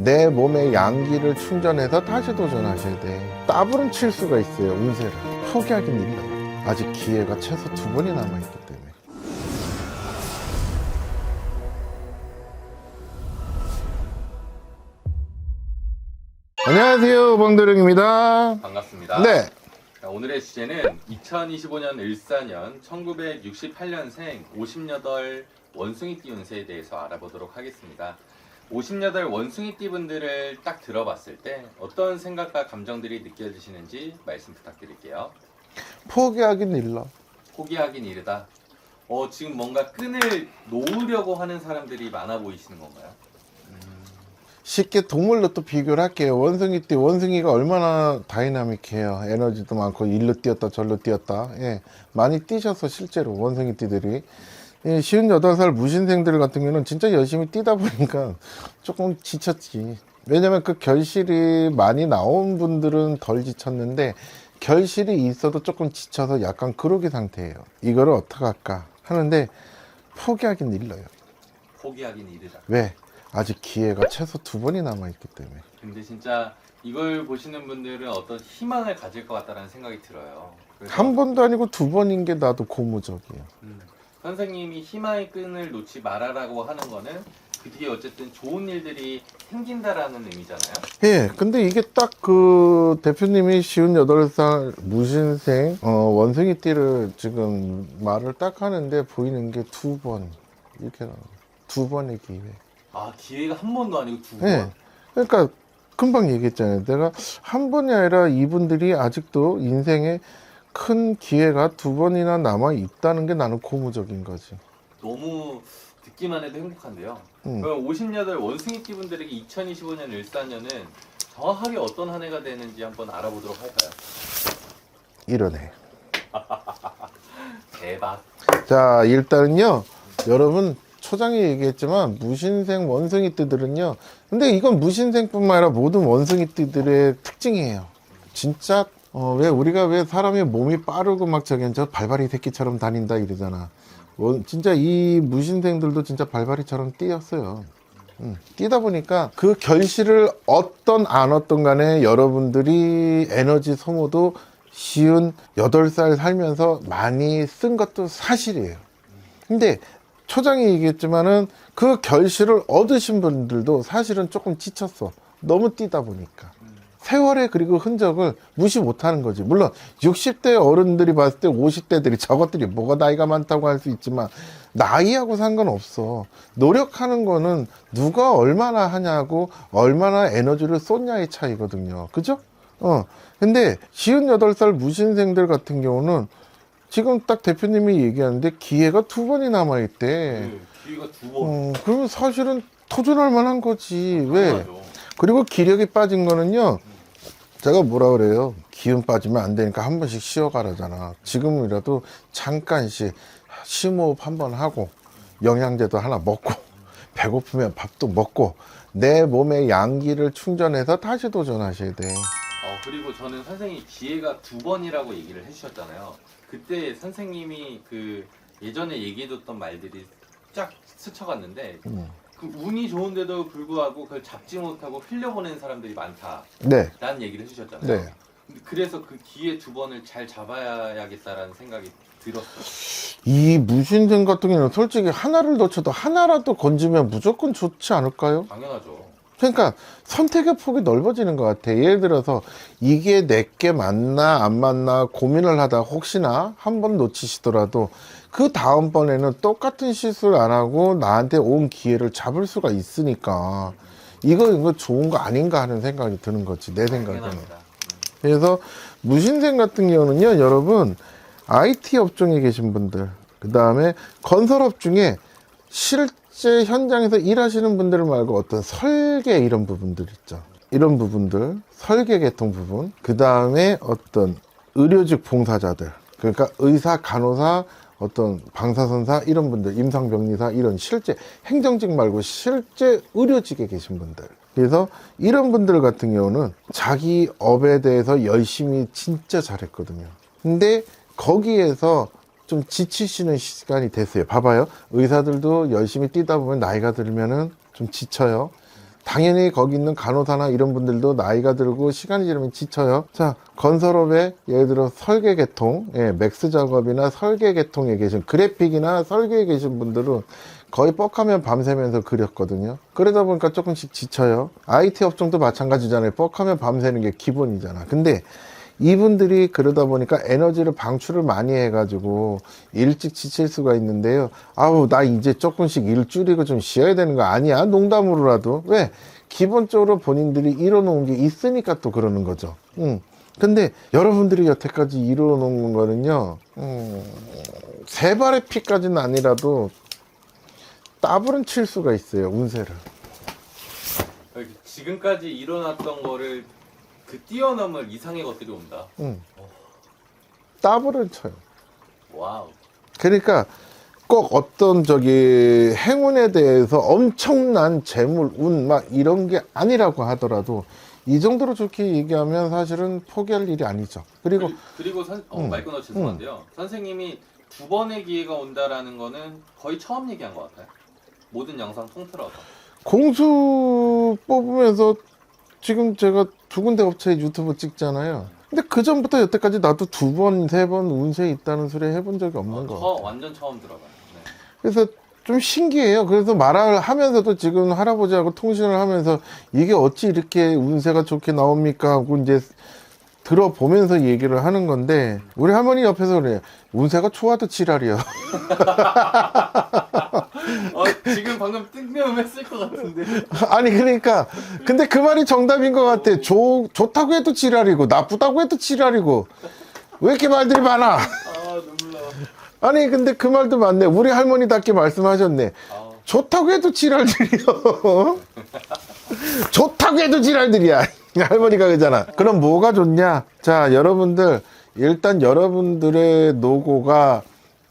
내 몸의 양기를 충전해서 다시 도전하셔야 돼. 따블은 칠 수가 있어요, 운세를. 포기하긴 일러요. 아직 기회가 최소 두 번이 남아있기 때문에. 안녕하세요, 방도령입니다. 반갑습니다. 네. 자, 오늘의 주제는 2025년 을사년 1968년생 58 원숭이 띠 운세에 대해서 알아보도록 하겠습니다. 58 원숭이띠 분들을 딱 들어봤을 때 어떤 생각과 감정들이 느껴지시는지 말씀 부탁드릴게요. 포기하긴 일러. 포기하긴 이르다. 어, 지금 뭔가 끈을 놓으려고 하는 사람들이 많아 보이시는 건가요? 쉽게 동물로 또 비교를 할게요. 원숭이 띠, 원숭이가 얼마나 다이나믹해요. 에너지도 많고, 일로 뛰었다, 절로 뛰었다. 예. 많이 뛰셔서 실제로 원숭이 띠들이. 예, 쉬운 여덟 살 무신생들 같은 경우는 진짜 열심히 뛰다 보니까 조금 지쳤지. 왜냐면 그 결실이 많이 나온 분들은 덜 지쳤는데, 결실이 있어도 조금 지쳐서 약간 그러기 상태예요. 이거를 어떻게 할까 하는데, 포기하긴 일러요. 포기하긴 이르다. 왜? 아직 기회가 최소 두 번이 남아있기 때문에. 근데 진짜 이걸 보시는 분들은 어떤 희망을 가질 것 같다는 생각이 들어요. 그래서 한 번도 아니고 두 번인 게 나도 고무적이에요. 음, 선생님이 희망의 끈을 놓지 말아라고 하는 거는 그 뒤에 어쨌든 좋은 일들이 생긴다라는 의미잖아요. 예, 근데 이게 딱 그 대표님이 쉬운 여덟 살 무신생, 어, 원숭이 띠를 지금 말을 딱 하는데 보이는 게 두 번. 이렇게 나와요. 두 번의 기회. 아 기회가 한 번도 아니고 두 번. 예. 그러니까 금방 얘기했잖아요. 내가 한 번이 아니라 이분들이 아직도 인생에 큰 기회가 두 번이나 남아 있다는 게 나는 고무적인 거지. 너무 듣기만 해도 행복한데요. 음. 그럼 58 원숭이띠 분들에게 2025년 일사년은 정확하게 어떤 한 해가 되는지 한번 알아보도록 할까요? 이러네. 대박. 자, 일단은요, 여러분, 초장에 얘기했지만, 무신생 원숭이띠들은요, 근데 이건 무신생뿐만 아니라 모든 원숭이띠들의 특징이에요. 진짜, 어, 왜, 우리가 왜 사람의 몸이 빠르고 막 저기, 저 발발이 새끼처럼 다닌다 이러잖아. 원- 진짜 이 무신생들도 진짜 발발이처럼 뛰었어요. 음, 뛰다 보니까 그 결실을 어떤 안 어떤 간에 여러분들이 에너지 소모도 쉬운 8살 살면서 많이 쓴 것도 사실이에요. 근데 초장이 얘기했지만은 그 결실을 얻으신 분들도 사실은 조금 지쳤어. 너무 뛰다 보니까. 세월의 그리고 흔적을 무시 못하는 거지. 물론 60대 어른들이 봤을 때 50대들이 저것들이 뭐가 나이가 많다고 할 수 있지만 나이하고 상관없어. 노력하는 거는 누가 얼마나 하냐고 얼마나 에너지를 쏟냐의 차이거든요. 그죠? 어. 근데 58살 무신생들 같은 경우는 지금 딱 대표님이 얘기하는데 기회가 두 번이 남아있대. 네, 기회가 두 번. 어, 그러면 사실은 도전할 만한 거지. 왜? 당연하죠. 그리고 기력이 빠진 거는요. 제가 뭐라 그래요? 기운 빠지면 안 되니까 한 번씩 쉬어가라잖아. 지금이라도 잠깐씩 심호흡 한 번 하고 영양제도 하나 먹고 배고프면 밥도 먹고 내 몸의 양기를 충전해서 다시 도전하셔야 돼. 어, 그리고 저는 선생님이 기회가 두 번이라고 얘기를 해주셨잖아요. 그때 선생님이 그 예전에 얘기해뒀던 말들이 쫙 스쳐갔는데 음. 그 운이 좋은데도 불구하고 그걸 잡지 못하고 흘려보내는 사람들이 많다라는 네, 얘기를 해주셨잖아요. 네. 그래서 그 기회 두 번을 잘 잡아야겠다라는 생각이 들었어요. 이 무신생 같은 경우는 솔직히 하나를 놓쳐도 하나라도 건지면 무조건 좋지 않을까요? 당연하죠. 그러니까 선택의 폭이 넓어지는 것 같아. 예를 들어서 이게 내게 맞나 안 맞나 고민을 하다 혹시나 한 번 놓치시더라도 그 다음번에는 똑같은 실수를 안 하고 나한테 온 기회를 잡을 수가 있으니까 이거 이거 좋은 거 아닌가 하는 생각이 드는 거지 내 생각에는. 그래서 무신생 같은 경우는요, 여러분 IT 업종에 계신 분들, 그 다음에 건설업 중에 실제 현장에서 일하시는 분들 말고 어떤 설계 이런 부분들 있죠. 이런 부분들, 설계 계통 부분, 그 다음에 어떤 의료직 봉사자들, 그러니까 의사, 간호사, 어떤 방사선사 이런 분들, 임상병리사 이런 실제 행정직 말고 실제 의료직에 계신 분들. 그래서 이런 분들 같은 경우는 자기 업에 대해서 열심히 진짜 잘했거든요. 근데 거기에서 좀 지치시는 시간이 됐어요. 봐봐요. 의사들도 열심히 뛰다 보면 나이가 들면은 좀 지쳐요. 당연히 거기 있는 간호사나 이런 분들도 나이가 들고 시간이 지나면 지쳐요. 자, 건설업에 예를 들어 설계 개통, 예, 맥스 작업이나 설계 개통에 계신 그래픽이나 설계에 계신 분들은 거의 뻑하면 밤새면서 그렸거든요. 그러다 보니까 조금씩 지쳐요. IT 업종도 마찬가지잖아요. 뻑하면 밤새는 게 기본이잖아. 근데 이분들이 그러다 보니까 에너지를 방출을 많이 해가지고 일찍 지칠 수가 있는데요. 아우, 나 이제 조금씩 일 줄이고 좀 쉬어야 되는 거 아니야? 농담으로라도. 왜? 기본적으로 본인들이 이뤄놓은 게 있으니까 또 그러는 거죠. 음. 근데 여러분들이 여태까지 이뤄놓은 거는요, 음, 세 발의 피까지는 아니라도 따블은 칠 수가 있어요, 운세를. 지금까지 일어났던 거를 그 뛰어넘을 이상의 것들이 온다. 음. 따블은 쳐요. 와우. 그러니까 꼭 어떤 저기 행운에 대해서 엄청난 재물, 운, 막 이런 게 아니라고 하더라도 이 정도로 좋게 얘기하면 사실은 포기할 일이 아니죠. 그리고 그리- 그리고 선, 어, 음. 말 끊어 죄송한데요. 선생님이 두 번의 기회가 온다라는 거는 거의 처음 얘기한 것 같아요. 모든 영상 통틀어서. 공수 뽑으면서 지금 제가 두 군데 업체 유튜브 찍잖아요. 근데 그 전부터 여태까지 나도 두 번, 세 번 운세 있다는 소리 해본 적이 없는 어, 거. 처, 완전 처음 들어봐요. 네. 그래서 좀 신기해요. 그래서 말을 하면서도 지금 할아버지하고 통신을 하면서 이게 어찌 이렇게 운세가 좋게 나옵니까? 하고 이제 들어보면서 얘기를 하는 건데 우리 할머니 옆에서 그래요. 운세가 좋아도 지랄이야. 어, 지금 방금 뜬금 했을 것 같은데. 아니 그러니까 근데 그 말이 정답인 것 같아. 좋 좋다고 해도 지랄이고 나쁘다고 해도 지랄이고 왜 이렇게 말들이 많아? 아 눈물 나. 아니 근데 그 말도 맞네. 우리 할머니답게 말씀하셨네. 아, 좋다고 해도 지랄들이요. 좋다고 해도 지랄들이야. 할머니가 그러잖아. 그럼 뭐가 좋냐? 자, 여러분들, 일단 여러분들의 노고가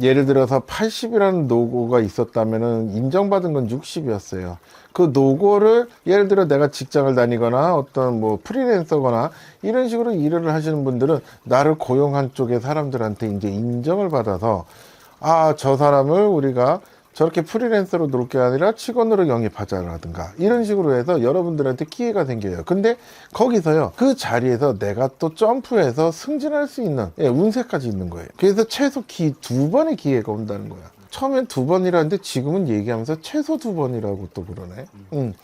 예를 들어서 80이라는 노고가 있었다면은 인정받은 건 60이었어요. 그 노고를 예를 들어 내가 직장을 다니거나 어떤 뭐 프리랜서거나 이런 식으로 일을 하시는 분들은 나를 고용한 쪽의 사람들한테 이제 인정을 받아서 아, 저 사람을 우리가 저렇게 프리랜서로 놓을 게 아니라 직원으로 영입하자라든가 이런 식으로 해서 여러분들한테 기회가 생겨요. 근데 거기서요 그 자리에서 내가 또 점프해서 승진할 수 있는 예, 운세까지 있는 거예요. 그래서 최소 기 두 번의 기회가 온다는 거야. 처음엔 두 번이라는데 지금은 얘기하면서 최소 두 번이라고 또 그러네. 음.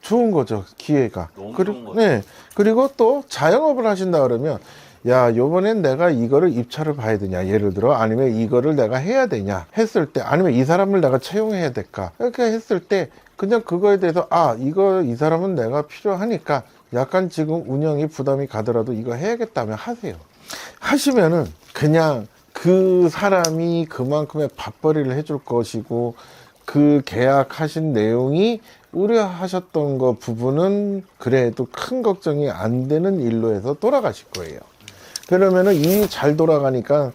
좋은 거죠 기회가. 너무 그리- 좋은 거죠. 네. 그리고 또 자영업을 하신다 그러면 야, 요번엔 내가 이거를 입찰을 봐야 되냐. 예를 들어, 아니면 이거를 내가 해야 되냐. 했을 때, 아니면 이 사람을 내가 채용해야 될까. 이렇게 했을 때, 그냥 그거에 대해서, 아, 이거, 이 사람은 내가 필요하니까 약간 지금 운영이 부담이 가더라도 이거 해야겠다면 하세요. 하시면은 그냥 그 사람이 그만큼의 밥벌이를 해줄 것이고, 그 계약하신 내용이 우려하셨던 거 부분은 그래도 큰 걱정이 안 되는 일로 해서 돌아가실 거예요. 그러면은 일이 잘 돌아가니까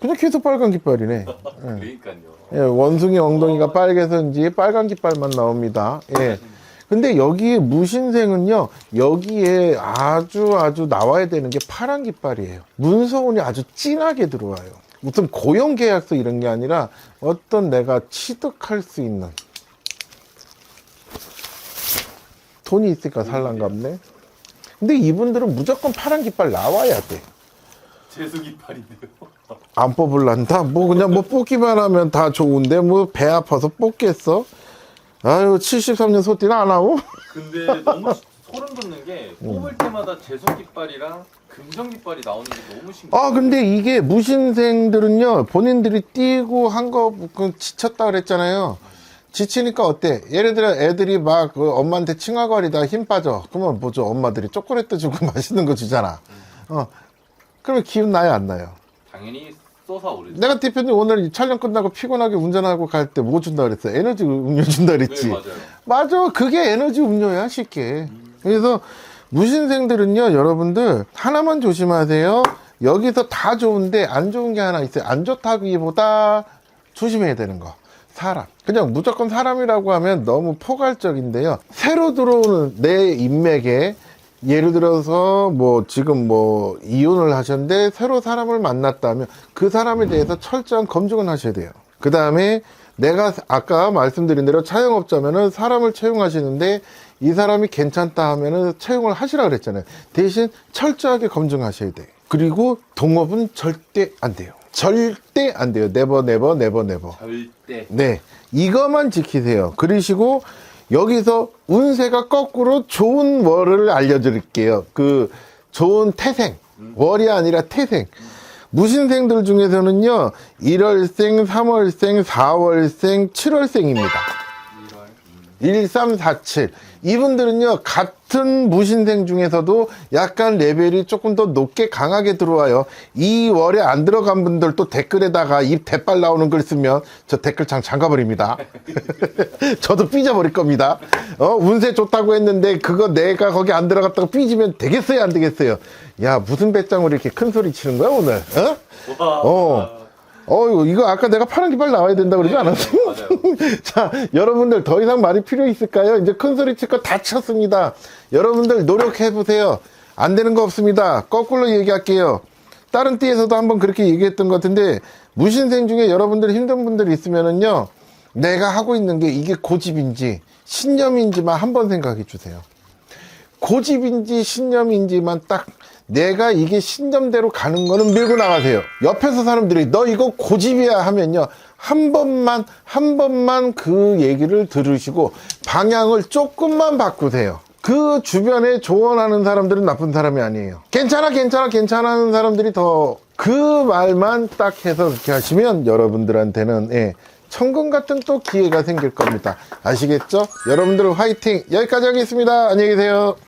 그냥 계속 빨간 깃발이네. 그러니까요. 예, 원숭이 엉덩이가 빨개서인지 빨간 깃발만 나옵니다. 예. 근데 여기에 무신생은요, 여기에 아주 아주 나와야 되는 게 파란 깃발이에요. 문서운이 아주 진하게 들어와요. 무슨 고용 계약서 이런 게 아니라 어떤 내가 취득할 수 있는 돈이 있으니까 살란갑네. 근데 이분들은 무조건 파란 깃발 나와야 돼. 재수 깃발인데요. 안 뽑을란다? 뭐 그냥 뭐 뽑기만 하면 다 좋은데 뭐 배 아파서 뽑겠어? 아유 73년 소띠는 안 하고? 근데 너무 소름 돋는 게 음. 뽑을 때마다 재수 깃발이랑 금정 깃발이 나오는 게 너무 신기해요. 아 근데 이게 무신생들은요 본인들이 뛰고 한 거 지쳤다 그랬잖아요 지치니까 어때? 예를 들어 애들이 막그 엄마한테 칭얼거리다 힘 빠져 그러면 뭐죠 엄마들이 초콜릿도 주고 맛있는 거 주잖아 어 그러면 기운 나요 안 나요? 당연히 쏟아오르죠. 내가 대표님 오늘 촬영 끝나고 피곤하게 운전하고 갈 때 뭐 준다 그랬어? 에너지 음료 준다 그랬지 네, 맞아요. 맞아. 그게 에너지 음료야, 쉽게. 그래서 무신생들은요, 여러분들, 하나만 조심하세요. 여기서 다 좋은데 안 좋은 게 하나 있어요. 안 좋다기보다 조심해야 되는 거. 사람. 그냥 무조건 사람이라고 하면 너무 포괄적인데요. 새로 들어오는 내 인맥에 예를 들어서 뭐 지금 뭐 이혼을 하셨는데 새로 사람을 만났다면 그 사람에 대해서 철저한 검증을 하셔야 돼요. 그 다음에 내가 아까 말씀드린 대로 차영업자면은 사람을 채용하시는데 이 사람이 괜찮다 하면은 채용을 하시라 그랬잖아요. 대신 철저하게 검증하셔야 돼. 그리고 동업은 절대 안 돼요. 절대 안 돼요. 네버 네버 네버 네버. 절대 네. 이것만 지키세요. 그러시고 여기서 운세가 거꾸로 좋은 월을 알려드릴게요. 그 좋은 태생. 월이 아니라 태생. 무신생들 중에서는요, 1월생, 3월생, 4월생, 7월생입니다. 1월 1347. 이분들은요, 같은 무신생 중에서도 약간 레벨이 조금 더 높게 강하게 들어와요. 이 월에 안 들어간 분들도 댓글에다가 입 대빨 나오는 글 쓰면 저 댓글창 잠가버립니다. 저도 삐져버릴 겁니다. 어, 운세 좋다고 했는데 그거 내가 거기 안 들어갔다고 삐지면 되겠어요, 안 되겠어요? 야, 무슨 배짱으로 이렇게 큰 소리 치는 거야, 오늘? 어? 와 어. 어, 이거 아까 내가 파란 깃발 나와야 된다 그러지 않았어요? 자, 여러분들 더 이상 말이 필요 있을까요? 이제 큰 소리 칠 거 다 쳤습니다. 여러분들 노력해 보세요. 안 되는 거 없습니다. 거꾸로 얘기할게요. 다른 띠에서도 한번 그렇게 얘기했던 것 같은데 무신생 중에 여러분들 힘든 분들 있으면은요. 내가 하고 있는 게 이게 고집인지 신념인지만 한번 생각해 주세요. 고집인지 신념인지만 딱 내가 이게 신념대로 가는 거는 밀고 나가세요. 옆에서 사람들이 너 이거 고집이야 하면요. 한 번만, 한 번만 그 얘기를 들으시고 방향을 조금만 바꾸세요. 그 주변에 조언하는 사람들은 나쁜 사람이 아니에요. 괜찮아, 괜찮아, 괜찮아 하는 사람들이 더 그 말만 딱 해서 그렇게 하시면 여러분들한테는 예, 천금 같은 또 기회가 생길 겁니다. 아시겠죠? 여러분들 화이팅! 여기까지 하겠습니다. 안녕히 계세요.